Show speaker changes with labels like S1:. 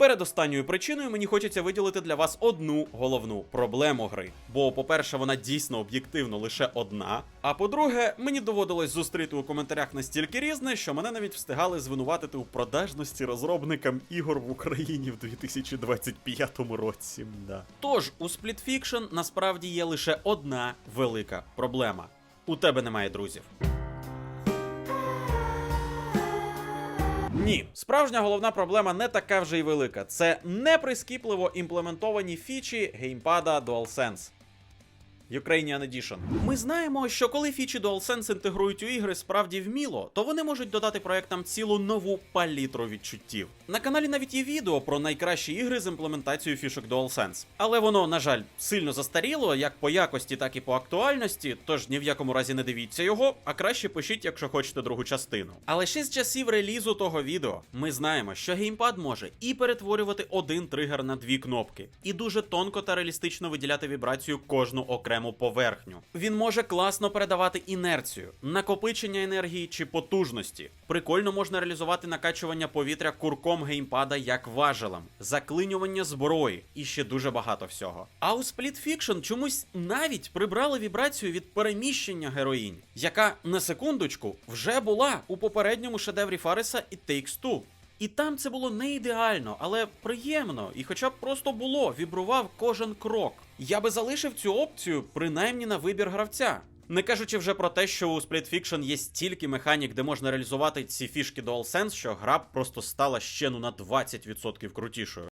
S1: Передостанньою причиною мені хочеться виділити для вас одну головну проблему гри. Бо, по-перше, вона дійсно об'єктивно лише одна. А по-друге, мені доводилось зустріти у коментарях настільки різне, що мене навіть встигали звинуватити у продажності розробникам ігор в Україні в 2025 році. Да. Тож у Split Fiction насправді є лише одна велика проблема: у тебе немає друзів. Ні, справжня головна проблема не така вже й велика. Це неприскіпливо імплементовані фічі геймпада DualSense. Ukrainian Edition. Ми знаємо, що коли фічі DualSense інтегрують у ігри справді вміло, то вони можуть додати проектам цілу нову палітру відчуттів. На каналі навіть є відео про найкращі ігри з імплементацією фішок DualSense. Але воно, на жаль, сильно застаріло як по якості, так і по актуальності, тож ні в якому разі не дивіться його, а краще пишіть, якщо хочете другу частину. Але ще з часів релізу того відео ми знаємо, що геймпад може і перетворювати один тригер на дві кнопки, і дуже тонко та реалістично виділяти вібрацію кожну окрему поверхню. Він може класно передавати інерцію, накопичення енергії чи потужності. Прикольно можна реалізувати накачування повітря курком геймпада як важелем, заклинювання зброї і ще дуже багато всього. А у Split Fiction чомусь навіть прибрали вібрацію від переміщення героїнь, яка на секундочку вже була у попередньому шедеврі Фареса і Takes Two. І там це було не ідеально, але приємно, і хоча б просто було, вібрував кожен крок. Я би залишив цю опцію принаймні на вибір гравця. Не кажучи вже про те, що у Split Fiction є стільки механік, де можна реалізувати ці фішки DualSense, що гра б просто стала ще ну на 20% крутішою.